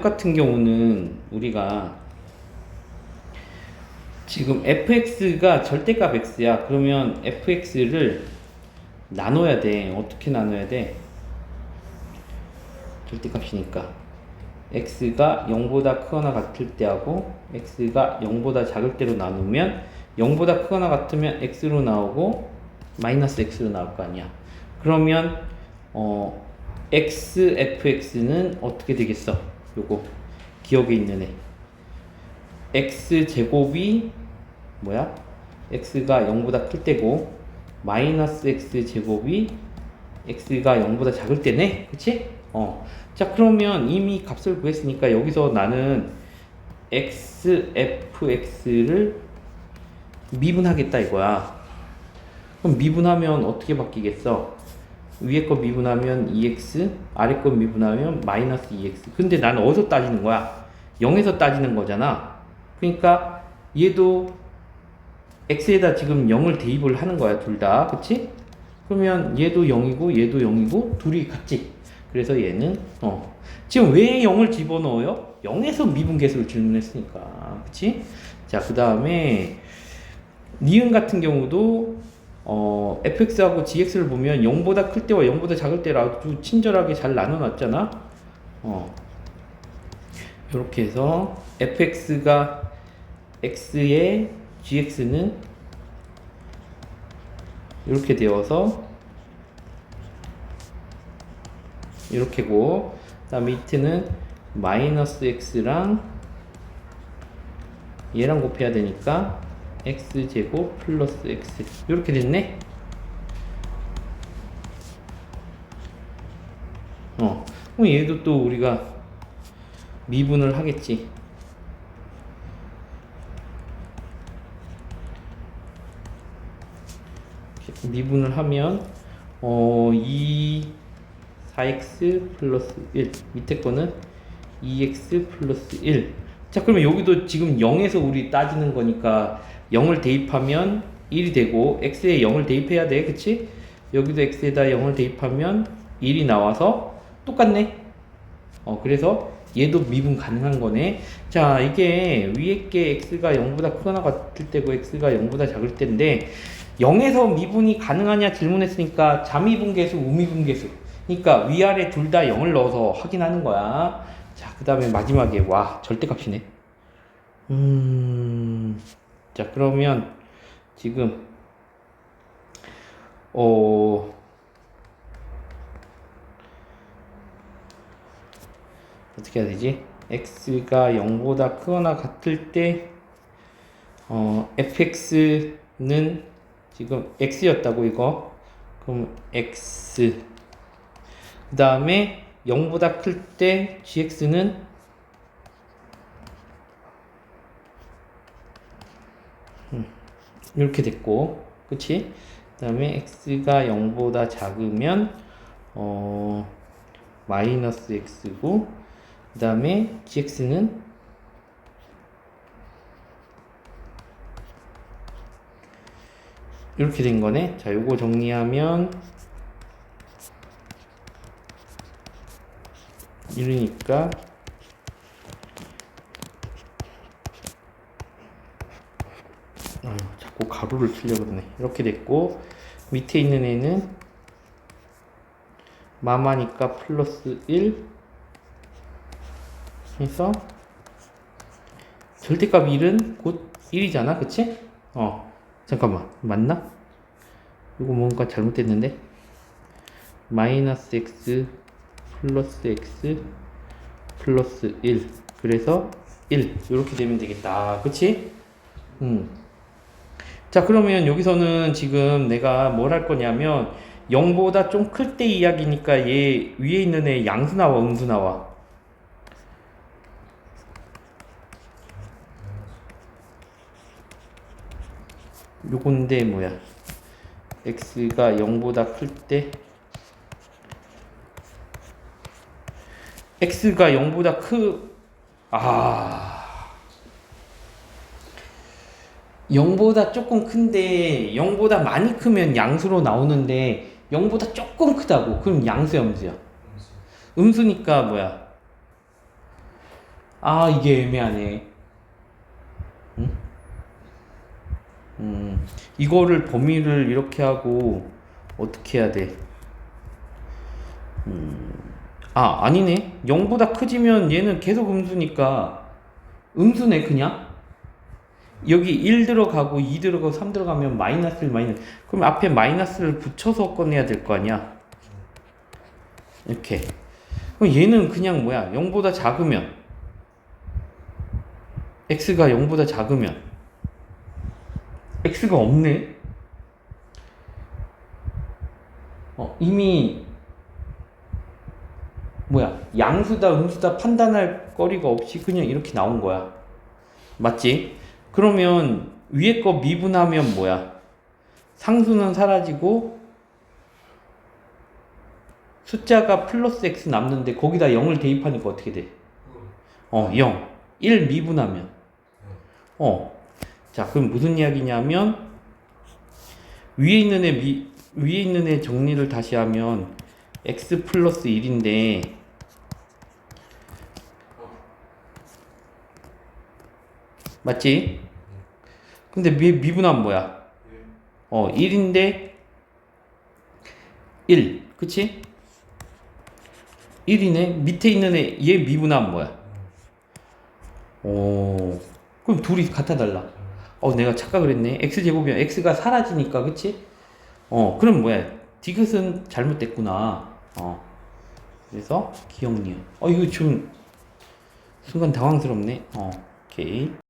같은 경우는 우리가 지금 fx가 절대값 x야. 그러면 fx를 나눠야 돼. 어떻게 나눠야 돼? 절대값이니까. x가 0보다 크거나 같을 때하고 x가 0보다 작을 때로 나누면 0보다 크거나 같으면 x로 나오고 마이너스 x로 나올 거 아니야. 그러면 어 x fx는 어떻게 되겠어? 요거 기억에 있는 애. x 제곱이 뭐야? x가 0보다 클 때고 마이너스 x 제곱이 x가 0보다 작을 때네. 그치? 어. 자, 그러면 이미 값을 구했으니까 여기서 나는 x fx를 미분하겠다 이거야. 그럼 미분하면 어떻게 바뀌겠어? 위에 거 미분하면 2x, 아래 거 미분하면 마이너스 2x. 근데 나는 어디서 따지는 거야? 0에서 따지는 거잖아. 그러니까 얘도 x에다 지금 0을 대입을 하는 거야, 둘 다. 그치? 그러면 얘도 0이고 얘도 0이고 둘이 같지. 그래서 얘는 어. 지금 왜 0을 집어넣어요? 0에서 미분계수를 질문했으니까. 그치? 자, 그 다음에 니은 같은 경우도 어, fx하고 gx를 보면 0보다 클 때와 0보다 작을 때를 아주 친절하게 잘 나눠놨잖아. 어. 이렇게 해서 fx가 x의 gx는 이렇게 되어서 이렇게고 그다음 밑에는 마이너스 x랑 얘랑 곱해야 되니까 x 제곱 플러스 x 이렇게 됐네. 어, 그럼 얘도 또 우리가 미분을 하겠지. 미분을 하면 어, 2 4x 플러스 1 밑에 거는 2x 플러스 1 자, 그러면 여기도 지금 0에서 우리 따지는 거니까 0을 대입하면 1이 되고 x에 0을 대입해야 돼. 그치? 여기도 x에다 0을 대입하면 1이 나와서 똑같네. 어, 그래서 얘도 미분 가능한 거네. 자, 이게 위에 게 x가 0보다 크거나 같을 때고 x가 0보다 작을 때인데 0에서 미분이 가능하냐 질문했으니까 자미분계수, 우미분계수. 그러니까 위아래 둘 다 0을 넣어서 확인하는 거야. 자, 그 다음에 마지막에 와 절대값이네. 음, 자 그러면 지금 어 어떻게 해야 되지? x가 0보다 크거나 같을 때 어, fx는 지금 x였다고 이거 그럼 x 그 다음에 0보다 클 때 gx는 이렇게 됐고 그치? 그 다음에 x가 0보다 작으면 어 마이너스 x고 그 다음에 gx는 이렇게 된 거네 자 요거 정리하면 이러니까 아유, 자꾸 가로를 치려고 그러네 이렇게 됐고 밑에 있는 애는 마마니까 플러스 1 해서 절대값 1은 곧 1이잖아 그치? 어 잠깐만 맞나? 이거 뭔가 잘못됐는데 마이너스 x 플러스 x 플러스 1 그래서 1 이렇게 되면 되겠다 그치? 음. 자 그러면 여기서는 지금 내가 뭘 할 거냐면 0보다 좀 클 때 이야기니까 얘 위에 있는 애 양수 나와 음수 나와. 요건데 뭐야? X가 0보다 클 때? X가 0보다 크, 아. 0보다 조금 큰데 0보다 많이 크면 양수로 나오는데 0보다 조금 크다고 그럼 양수야 음수야 음수니까 뭐야 아 이게 애매하네. 응? 음 이거를 범위를 이렇게 하고 어떻게 해야 돼? 음, 아 아니네. 0보다 커지면 얘는 계속 음수니까 음수네 그냥. 여기 1 들어가고 2 들어가고 3 들어가면 마이너스를 마이너스. 그럼 앞에 마이너스를 붙여서 꺼내야 될 거 아니야. 이렇게. 그럼 얘는 그냥 뭐야? 0보다 작으면 x가 0보다 작으면 x가 없네. 어, 이미 뭐야? 양수다 음수다 판단할 거리가 없이 그냥 이렇게 나온 거야. 맞지? 그러면 위에 거 미분하면 뭐야? 상수는 사라지고 숫자가 플러스 x 남는데 거기다 0을 대입하니까 어떻게 돼? 어, 0. 1 미분하면. 어. 자, 그럼 무슨 이야기냐면 위에 있는 애 미, 위에 있는 애 정리를 다시 하면 x 플러스 1인데 맞지? 근데 미, 미분하면 뭐야? 어, 1인데 1. 그치? 1이네. 밑에 있는 애, 얘 미분하면 뭐야? 오, 그럼 둘이 같아 달라. 어, 내가 착각을 했네. x제곱이면 x가 사라지니까, 그치? 어, 그럼 뭐야? 디귿은 잘못됐구나. 어. 그래서 기억니은. 어, 이거 좀 순간 당황스럽네. 어, 오케이.